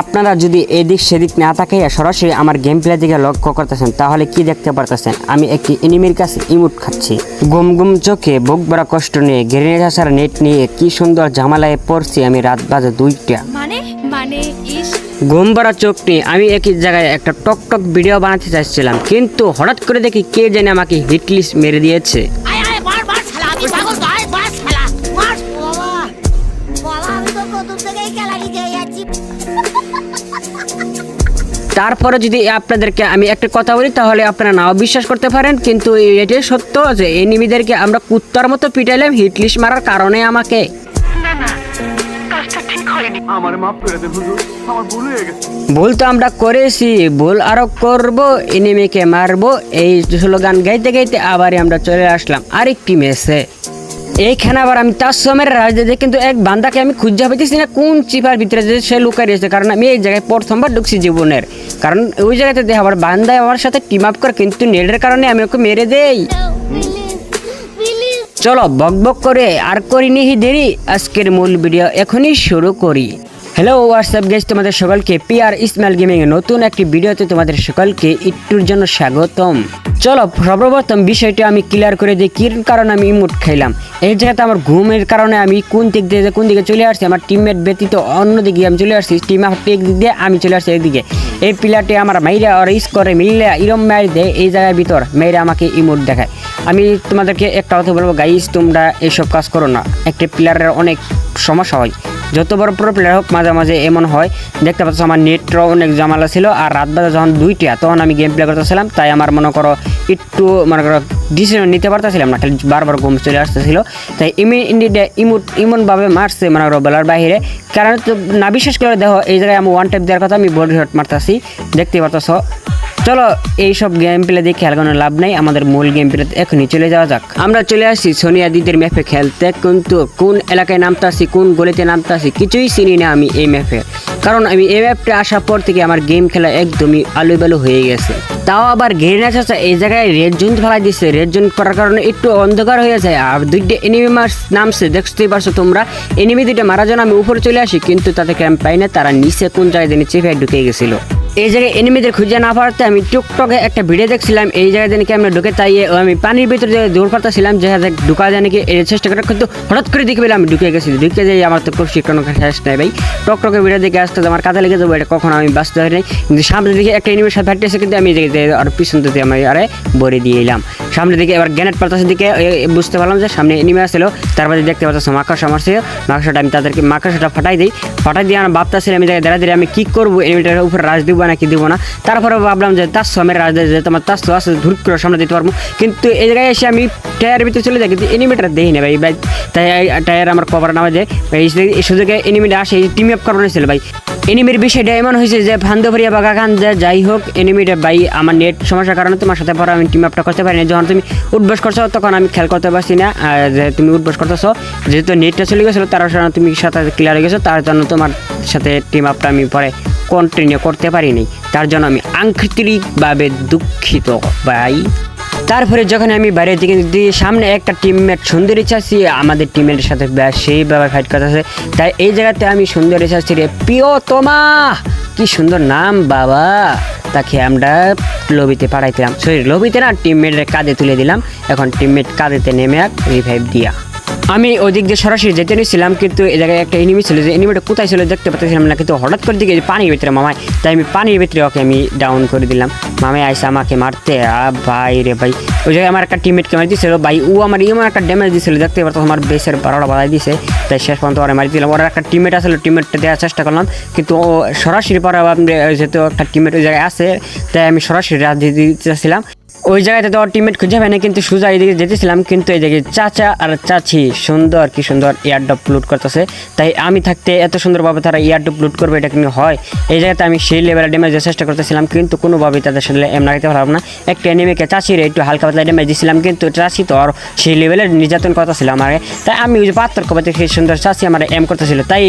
আপনারা যদি এদিক সেদিক না তাকাইয়া সরাসরি আমার গেম প্লে দিকে লক্ষ্য করতেছেন তাহলে কি দেখতে পারতেছেন? আমি একটি এনিমির কাছে ইমুট খাচ্ছি। গুম গুম চোখে বুক বড় কষ্ট নিয়ে গ্রেনেড আসার নেট নিয়ে কি সুন্দর ঝামেলায় পড়ছি আমি রাত বাজে দুইটা। মানে? মানে ঘুম ভরা চোখ নিয়ে আমি একই জায়গায় একটা টক টক ভিডিও বানাতে চাইছিলাম কিন্তু হঠাৎ করে দেখি কে জানে আমাকে হিটলিস্ট মেরে দিয়েছে। তারপরে যদি আপনাদেরকে আমি একটা কথা বলি তাহলে আপনারা নাও বিশ্বাস করতে পারেন কিন্তু এটাই সত্য যে এনিমিদেরকে আমরা কুত্তার মতো পিটাইলাম হিটলিস্ট মারার কারণে আমাকে। আমার মাফ করে দেন হুজুর আমার ভুল হয়ে গেছে। ভুল তো আমরা করেছি ভুল আরও করব এনিমিকে মারবো এই স্লোগান গাইতে গাইতে আবারই আমরা চলে আসলাম আরেকটি মেসে এইখানে আবার আমি তার সময়ের রাজনীতি কিন্তু এক বান্দাকে আমি খুঁজে পাইতেছি না কোন চিপার ভিতরে যে সে লুকাই রয়েছে কারণ আমি এই জায়গায় প্রথমবার ঢুকছি জীবনের। কারণ ওই জায়গাতে দেখ আবার বান্দায় আমার সাথে টিম আপ করে, কিন্তু নেটের কারণে আমি ওকে মেরে দেই। চলো, বক বক করে, আর করি নিহি দেরি, আজকের মূল ভিডিও এখনই শুরু করি। হ্যালো হোয়াটসঅ্যাপ গেস তোমাদের সকলকে পিআর ইসমাইল গেমিং নতুন একটি ভিডিওতে তোমাদের সকলকে একটুর জন্য স্বাগতম। চলো, সর্বপ্রথম বিষয়টি আমি ক্লিয়ার করে দিই, কির কারণে আমি ইমুট খাইলাম? এই জায়গাতে আমার ঘুমের কারণে আমি কোন দিক দিয়ে কোন দিকে চলে আসছি, আমার টিমমেট ব্যতীত অন্য দিকে আমি চলে আসছি টিম এক দিক দিয়ে আমি চলে আসছি একদিকে এই প্লেয়ারটি আমার মাইরা আর ইস করে মিললে ইরম মারি দেয় এই জায়গার ভিতর মেয়েরা আমাকে ইমোট দেখায়। আমি তোমাদেরকে একটা কথা বলব গাইস তোমরা এইসব কাজ করো না। একটি প্লেয়ারের অনেক সমস্যা হয়। যত বড় প্রো প্লেয়ার হোক, মাঝে মাঝে এমন হয়। দেখতে পাচ্ছ আমার নেটও অনেক জামালা ছিল, আর রাত বাজে যখন দুইটা, তখন আমি গেম প্লে করতেছিলাম, তাই আমার মনে করো একটু, মনে করো ডিসিশন নিতে পারতেছিলাম না, খালি বারবার ঘুম চলে আসতেছিল। তাই ইমি ইন্ডিয়া ইমুট ইমনভাবে মারছে, মনে করো বলার বাইরে কারণ তো না, বিশ্বাস করে দেখো, এই জায়গায় আমি ওয়ান টাইপ দেওয়ার কথা, আমি বডি শট মারতেছি। দেখতে পারতেছ চলো, এইসব গেম প্লে দিয়ে খেয়াল কোনো লাভ নেই, আমাদের মূল গেম প্লে এখনই চলে যাওয়া যাক। আমরা চলে আসছি সোনিয়া দিদির ম্যাপে খেলতে, কিন্তু কোন এলাকায় নামতে আসি, কোন গলিতে নামতে আসি, কিছুই চিনি না আমি এই ম্যাপে। কারণ আমি এই ম্যাপটা আসার পর থেকে আমার গেম খেলা একদমই আলু বালু হয়ে গেছে। তাও আবার ঘেরিনা চাচা, এই জায়গায় রেড জোন ফেলাই দিচ্ছে রেড জোন করার কারণে একটু অন্ধকার হয়ে যায়, আর দুইটা এনিমি মার নামছে, দেখতেই পারছ তোমরা। এনিমি দুইটা মারার জন্য আমি উপরে চলে আসি, কিন্তু তাদেরকে আমি পাই না, তারা নিচে কোন জায়গায় চেপে ঢুকে গেছিল। এই জায়গায় এনিমিদের খুঁজে না পারতে আমি টুকটকে একটা ভিডিও দেখছিলাম। এই জায়গায় নাকি আমরা ঢুকে তাই আমি পানির ভিতরে যে দৌড় করতেছিলাম যে ঢুকা যায় নাকি এই চেষ্টা করে কিন্তু হঠাৎ করে দেখে পেলাম, আমি ঢুকে গেছি। ঢুকে যাই, আমার তো খুব শিক্ষণ শেষ নাই ভাই। টকটকে ভিডিও দেখে আসতে আমার কাজে লেগে যাব, এটা কখনো আমি বাঁচতে পারি নাই। কিন্তু সামনে দিকে একটা এনিমির সাথে ফাটতেছে কিন্তু আমি দেখে আর পিছন থেকে আমি আরে ভরে দিয়ে এলাম। সামনে দিকে এবার গ্যানেট পাতাসের দিকে বুঝতে পারলাম যে সামনে এনিমি আসছিল, তারপরে দেখতে পাচ্ছ মাকাশ আমার ছিল মাকাশটা আমি তাদেরকে মাকাশটা ফাটাই দিই। ফাটাই দিয়ে আমার ভাবতেছিলাম আমি দাঁড়া দাঁড়িয়ে আমি কী করব, এনিমিটার উপরে রাজ দিব না কি দিব না? তারপরে ভাবলাম যে তার সামনে রাজ দিয়ে তোমার তার সো আসে ধূর করে সামনে দিতে পারব। কিন্তু এই জায়গায় এসে আমি টায়ার ভিতরে চলে যাই, কিন্তু এনিমিটার দেখি না ভাই। ভাই, তাই টায়ার আমার কভার নামে যায় এই সুযোগে এনিমিটা আসে টিম আপ করানো ছিল ভাই। এনিমির বিষয়টা এমন হয়েছে যে ভান্দভরিয়া বাগা খান যে যাই হোক, এনিমিটা ভাই, আমার নেট সমস্যার কারণে তোমার সাথে পরে আমি টিম আপটা করতে পারিনি। যখন তুমি উঠবাস করছ, তখন আমি খেয়াল করতে পারছি না যে তুমি উঠবাস করতেছো, যেহেতু নেটটা চলে গেছিল, তার জন্য তুমি সাথে ক্লিয়ার হয়ে গেছো, তার জন্য তোমার সাথে টিম আপটা আমি পরে কন্টিনিউ করতে পারিনি। তার জন্য আমি আন্তরিকভাবে দুঃখিত ভাই। তারপরে যখন আমি বাইরের দিকে দিয়ে সামনে একটা টিমমেট সুন্দরী চাচ্ছি আমাদের টিমের সাথে সেইভাবে ফাইট করতেছে। তাই এই জায়গাতে আমি সুন্দরী চাচ্ছি রে প্রিয়তমা, কি সুন্দর নাম বাবা। তাকে আমরা লবিতে পাঠাইছিলাম। সরি লবিতে না টিমমেটের কাঁধে তুলে দিলাম। এখন টিমমেট কাঁধেতে নেমে এক রিভাইভ দিয়া। আমি ওদিক দিয়ে সরাসরি যেতে নিয়েছিলাম কিন্তু এ জায়গায় একটা এনিমি ছিল যে এনিমিটা কোথায় ছিল দেখতে পাচ্ছিলাম না, কিন্তু হঠাৎ করে দিকে পানির ভিতরে মামায় তাই আমি পানির ভিতরে ওকে আমি ডাউন করে দিলাম। মামাই আইসা আমাকে মারতে, আ ভাই রে ভাই। ওই জায়গায় আমার একটা টিমমেটকে মারি দিয়েছিল ভাই, ও আমার ইমন একটা ড্যামেজ দিয়েছিল দেখতে পারতো আমার বেসের বারোটা বাড়াই দিয়েছে তাই শেষ পর্যন্ত ওরা মারি দিলাম। ওরা একটা টিমমেট আসলে টিমমেটটা দেওয়ার চেষ্টা করলাম, কিন্তু সরাসরি পরে যেহেতু একটা টিমমেট ওই জায়গায় আছে, তাই আমি সরাসরি রাত দিয়ে দিতেছিলাম। ওই জায়গাতে তো টিমমেট খুঁজে পাই না, কিন্তু সুজা এদিকে যেতেছিলাম, কিন্তু জায়গায় চাচা আর চাচি সুন্দর কি সুন্দর এয়ারডপ লুট করতেছে। তাই আমি থাকতে এত সুন্দরভাবে তারা এয়ারডপ লুট করবে, এটা কিন্তু হয়? এই জায়গাতে আমি সেই লেভেলে ড্যামেজের চেষ্টা করতেছিলাম, কিন্তু কোনোভাবেই তাদের সাথে এম লাগাতে পারলাম না। একটা এনিমিকে চাচির একটু হালকা পাতলা ড্যামেজ দিয়েছিলাম কিন্তু চাচি তো আর সেই লেভেলের নির্যাতন করতেছিল আমাকে তাই আমি ওই যে পাত্র কবাতে সেই সুন্দর চাচি আমার এম করতেছিল। তাই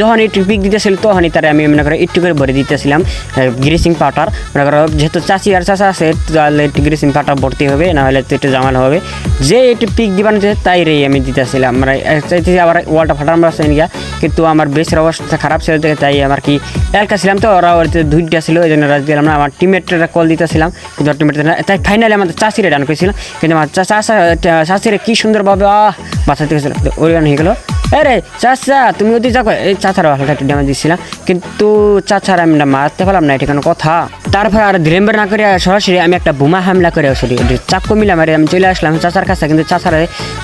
যখন একটু পিক দিতেছিল, তখনই তারা আমি মনে করো একটু করে ভরে দিতেছিলাম গ্রিসিং পাউডার মনে করো যেহেতু চাচি আর চাচা আছে, তাহলে চৌধুরী সিম্পাটা ভর্তি হবে না হলে তো একটু জামাল হবে। যে একটু পিক দিবান যে তাই রে আমি দিতেছিলাম। মানে চাইতেছি আবার ওয়ালটা ফাটার আমরা গিয়া কিন্তু আমার বেশের অবস্থা খারাপ ছিল তাই আমার কি এলকা ছিলাম তো, ওরা ওর দুইটা ছিল, ওই জন্য রাজ দিলাম না। আমার টিমমেটরা কল দিতেছিলাম, কিন্তু টিমমেট তাই ফাইনালি আমাদের চাষিরে ডান করেছিলাম কিন্তু আমার চাষা চাষিরে কি সুন্দরভাবে, আহ, বাঁচাতে গেছিল। ওই হয়ে গেলো। আরে চাচা, তুমি ওদিকে যাও এই চাচার হালকা একটু ড্যামেজ দিচ্ছিলাম। কিন্তু চাচার আমি মারতে পারলাম না, এটা কোনো কথা। তারপর আর ধীরেম্বের না করে সরাসরি আমি একটা বোমা হামলা করে সরি চাক্কু মিলা মারে আমি চলে আসলাম চাচার কাছে, কিন্তু চাচার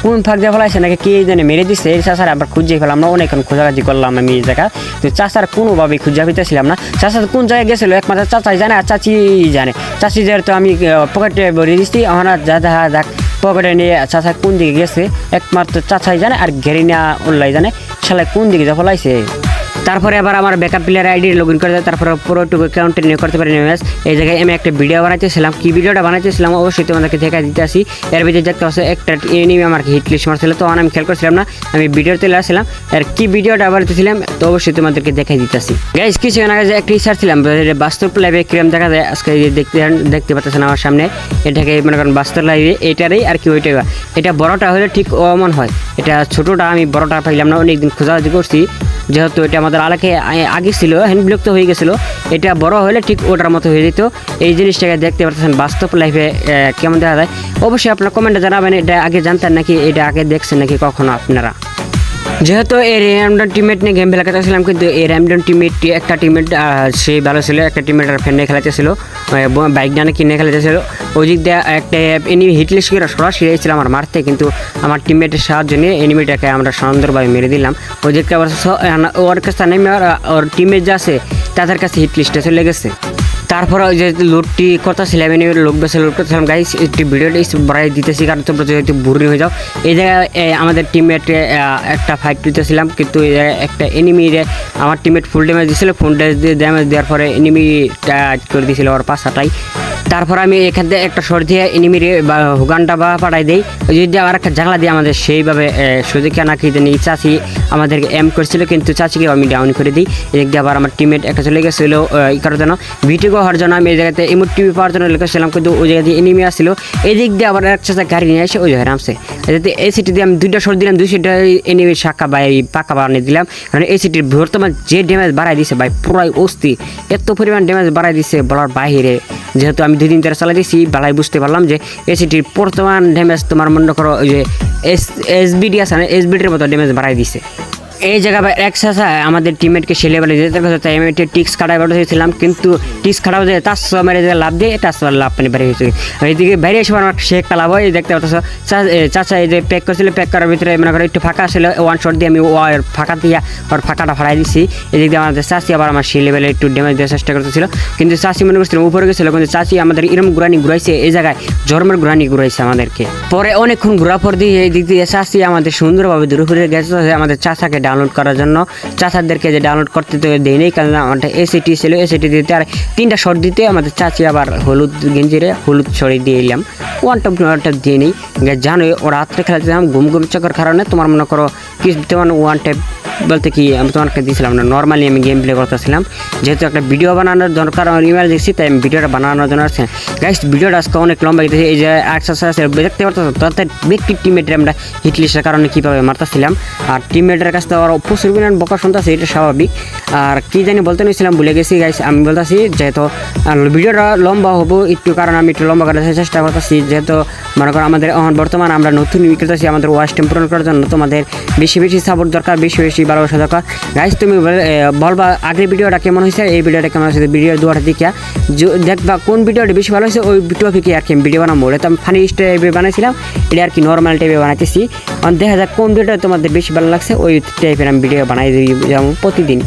কোন ফাঁক দিয়ে ফেলাইছে, নাকি কে জানে মেরে দিচ্ছে এই চাচার আবার খুঁজে ফেলাম না, অনেকক্ষণ খোঁজাখাজি করলাম আমি এই জায়গা তো চাচার কোনোভাবেই খুঁজে পেতেছিলাম না। চাচা কোন জায়গায় গেছিল? একমাত্র চাচাই জানে আর চাচি জানে। চাচি যেহেতু আমি পকেটে ভরে দিচ্ছি আমার যা যা যাক, পকেটে নিয়ে চাচা কোন দিকে গেছে, একমাত্র চাচাই জানে আর ঘেরিনা উল্লাই জানে শালায় কোন দিকে যা ফলাইছে। তারপরে আবার আমার backup player ID log in করে দেয়, তারপরে পুরোটুকু কন্টিনিউ করতে পারি এই জায়গায় আমি একটা ভিডিও বানাইতেছিলাম। কি ভিডিওটা বানাইতেছিলাম? অবশ্যই তোমাদেরকে দেখা দিতে আসি। এর ভিতরে দেখতে পাচ্ছ, একটা এনিমি আমার হিট লিস্ট মারছিল। তো আমি খেয়াল করছিলাম না, আমি ভিডিও তুলে আসছিলাম। আর কি ভিডিওটা বানাইতেছিলাম, তো অবশ্যই তোমাদেরকে দেখাই দিতে আসি। গাইজ কিছুক্ষণ আগে যে একটা রিসার্চ ছিলাম বাস্তব লাইভে কিরম দেখা যায়, আজকে দেখতে দেখতে পাচ্ছেন আমার সামনে। এটাকে মনে করেন বাস্তব লাইভে এটারই আর কি ওইটা এটা বড়টা হলে ঠিক অমন হয়। এটা ছোটোটা আমি বড়টা পাইলাম না, অনেকদিন খোঁজাখুঁজি করছি। যেহেতু এটা আমাদের আলাকে আগে ছিল বিলুপ্ত হয়ে গেছিল। এটা বড় হলে ঠিক ওটার মতো হয়ে যেত। এই জিনিসটাকে দেখতে পাচ্ছেন বাস্তব লাইফে কেমন দেখা যায়। অবশ্যই আপনার কমেন্টে জানাবেন, এটা আগে জানতেন নাকি, এটা আগে দেখছেন নাকি কখনো আপনারা? যেহেতু এই র্যামডন টিমেট নিয়ে গেম খেলাতে ছিলাম কিন্তু এই র্যামডন টিমমেটটি একটা টিমমেট সে ভালো ছিল, একটা টিমমেট আর ফ্রেন্ডে খেলাতে ছিল বাইক ডানে কিনে খেলাতে ছিল ওই দিক দিয়ে একটা এনিমি হিটলিস্ট করে সরাসরি এসেছিল আমার মারতে, কিন্তু আমার টিমমেটের সাহায্য নিয়ে এনিমিটাকে আমরা সুন্দরভাবে মেরে দিলাম। ওই দিকটা আবার ওর কাছে নেমে ওর টিমমেট যা আছে, তাদের কাছে হিটলিস্টে চলে গেছে। তারপর ওই যে লোডটি করতেছিলাম এনে লোক বেসে লোড করতেছিলাম গাইস একটি ভিডিওটি বাড়াই দিতেছি, কারণ তোমরা যদি বুড়ি হয়ে যাও। এই জায়গায় আমাদের টিমমেট একটা ফাইট দিতেছিলাম কিন্তু এই জায়গায় একটা এনিমি আমার টিমমেট ফুল ড্যামেজ দিয়েছিল ফুল ড্যামেজ দেওয়ার পরে এনিমি করে দিয়েছিল ওর পাশাটাই তারপর আমি এখান থেকে একটা শর্ট দিয়ে এনিমির বা হুগানটা বা পাঠাই দিই। যদি আবার একটা জানলা দিয়ে আমাদের সেইভাবে সুযোগে নাকি জানি চাচি আমাদেরকে এম করছিল, কিন্তু চাচিকে আমি ডাউন করে দিই। এদিক দিয়ে আবার আমার টিমমেট একটা চলে গেছিল এই কারোর জন্য। ভিডিও হওয়ার জন্য আমি এই জায়গাতে ইমোট টিভি পাওয়ার জন্য লিখেছিলাম কিন্তু ওই জায়গা দিয়ে এনিমি আসছিল। এদিক দিয়ে আবার এক চাচা গাড়ি নিয়ে এসে ওই জায়গায় নামছে। যাতে এই সিটি দিয়ে আমি দুইটা শর্ট দিলাম, দুই সিটি এনিমি শাখা বা এই পাকা বানিয়ে দিলাম। কারণ এই সিটির বর্তমান যে ড্যামেজ বাড়াই দিছে ভাই, পুরাই অস্থি। এত পরিমাণ ড্যামেজ বাড়াই দিছে বলার বাইরে। যেহেতু আমি দুই দিন ধরে চালাই দিয়েছি বেলায় বুঝতে পারলাম যে এসিটির বর্তমান ড্যামেজ তোমার মনে করো ওই যে এস এসবিডি আছে না এসবিডির মতো ড্যামেজ বাড়াই দিছে। এই জায়গা বা এক আমাদের টিমমেটকে সেলে বেলে যেতে পারছে তাই আমি টিক্স খাটাই বেড়েছিলাম কিন্তু টিক্স খাটাও যে তার সব মেরে যে লাভ দিয়ে, তার সব লাভ পানি বেরিয়ে হয়েছে এইদিকে বাইরে এসে আমার সে একটা লাভ হয় দেখতে পাচ্ছ। চাচা এই যে প্যাক করছিল প্যাক করার ভিতরে মনে করো একটু ফাঁকা ছিল ওয়ান শট দিয়ে আমি ওর ফাঁকা দিয়ে ওর ফাঁকাটা ফাড়াই দিছি। এদিক দিয়ে আমাদের চাষি আবার আমার সেই লেভেলে একটু ড্যামেজ দেওয়ার চেষ্টা করতেছিল। কিন্তু চাষি মনে করছিল উপরে গেছিল, কিন্তু চাষি আমাদের এরম ঘুরানি ঘুরাইছে, এই জায়গায় জন্মের ঘুরানি ঘুরাইছে আমাদেরকে। পরে অনেকক্ষণ ঘোরা পর দিয়ে এই দিক দিয়ে চাষি আমাদের সুন্দরভাবে দূরে গেছে আমাদের চাচাকে ডাউনলোড করার জন্য। চাচাদেরকে যে ডাউনলোড করতে তো দেয় নেই কারণ আমাদের এসিটি ছিল এসিটি দিতে আর তিনটা শর্ট দিতে আমাদের চাচি আবার হলুদ গেঞ্জিরে হলুদ ছড়ি দিয়ে এলাম। ওয়ান টপ ওয়ানটা দিয়ে নিই জানোই ও রাত্রে খেলাতে ঘুম ঘুম চক্কর কারণে তোমার মনে করো তোমার ওয়ান টাইপ বলতে কি, আমি তোমাকে দিয়েছিলাম না। নর্মালি আমি গেম প্লে করতেছিলাম। যেহেতু একটা ভিডিও বানানোর দরকার আমার দেখছি তাই আমি ভিডিওটা বানানোর জন্য আসছে। গাইস ভিডিওটা আজকে অনেক লম্বা এই যে এক্সারসাইজ দেখতে পারতো তাতে ব্যক্তি টিমমেটের আমরা হিটলিস্টের কারণে কীভাবে মারতেছিলাম। আর টিমমেটের কাছ থেকে আবার প্রচুর পরিমাণ বকা শুনতেছে, এটা স্বাভাবিক। আর কি জানি বলতে নিয়েছিলাম ভুলে গেছি গাইস আমি বলতেছি যেহেতু ভিডিওটা লম্বা হব, একটু কারণ আমি একটু লম্বা করার চেষ্টা করতেছি। যেহেতু মনে করো আমাদের এখন বর্তমান আমরা নতুন করতেছি আমাদের ওয়াশ টেম্প পূরণ করার জন্য তোমাদের বেশি বেশি সাপোর্ট দরকার, বেশি বেশি ভালোবাসা দরকার। গাইস তুমি বলবা আগের ভিডিওটা কেমন হয়েছে, এই ভিডিওটা কেমন হয়েছে ভিডিও দুয়ার দিকে দেখবা কোন ভিডিওটা বেশি ভালো হয়েছে, ওই টপিকে আর কি ভিডিও বানাবো। এটা আমি ফানি টাইপে বানাইছিলাম, এটা আর কি নর্মাল টাইপে বানাইতেছি। দেখা যাক কোন ভিডিওটা তোমাদের বেশি ভালো লাগছে, ওই টাইপের আমি ভিডিও বানাই দিই, যেমন প্রতিদিন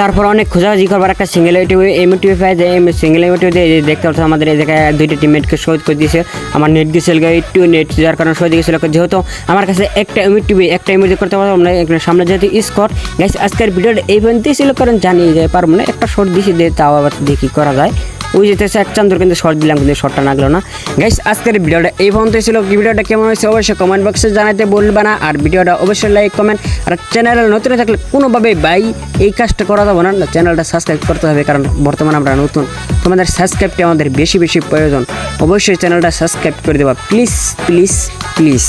তারপর অনেক খোঁজাখুঁজি করবার একটা সিঙ্গেল ইউটিউবে এমটিভি পাই যে সিঙ্গেল ইউটিউবে দেখতে পাচ্ছ আমাদের এই জায়গায় দুইটা টিমেটকে শহীদ করে দিয়েছে। আমার নেট দিয়েছিল একটু নেট যার কারণে শহীদ গেছিল। যেহেতু আমার কাছে একটা ইউটিউবে একটা ইমেজ করতে পারব, আমরা এখানে সামনে যেহেতু স্কট গাইস আজকের ভিডিওটা এই পর্যন্ত ছিল, কারণ জানিয়ে যে পারব না, একটা শর্ট দিয়েছি দিয়ে তাও আবার দেখি করা যায়। ওই যেতেছে এক চান্দর কিন্তু শর্ট দিলাম, কিন্তু শর্টটা লাগল না। গাইস আজকের ভিডিওটা এই পর্যন্ত ছিল। কি ভিডিওটা কেমন হয়েছে অবশ্যই কমেন্ট বক্সে জানাতে বলবে না। আর ভিডিওটা অবশ্যই লাইক কমেন্ট আর চ্যানেলে নতুন থাকলে কোনোভাবেই বাই এই কাজটা করা যাবে না। চ্যানেলটা সাবস্ক্রাইব করতে হবে, কারণ বর্তমানে আমরা নতুন। তোমাদের সাবস্ক্রাইবটা আমাদের বেশি বেশি প্রয়োজন। অবশ্যই চ্যানেলটা সাবস্ক্রাইব করে দেবা। Please please please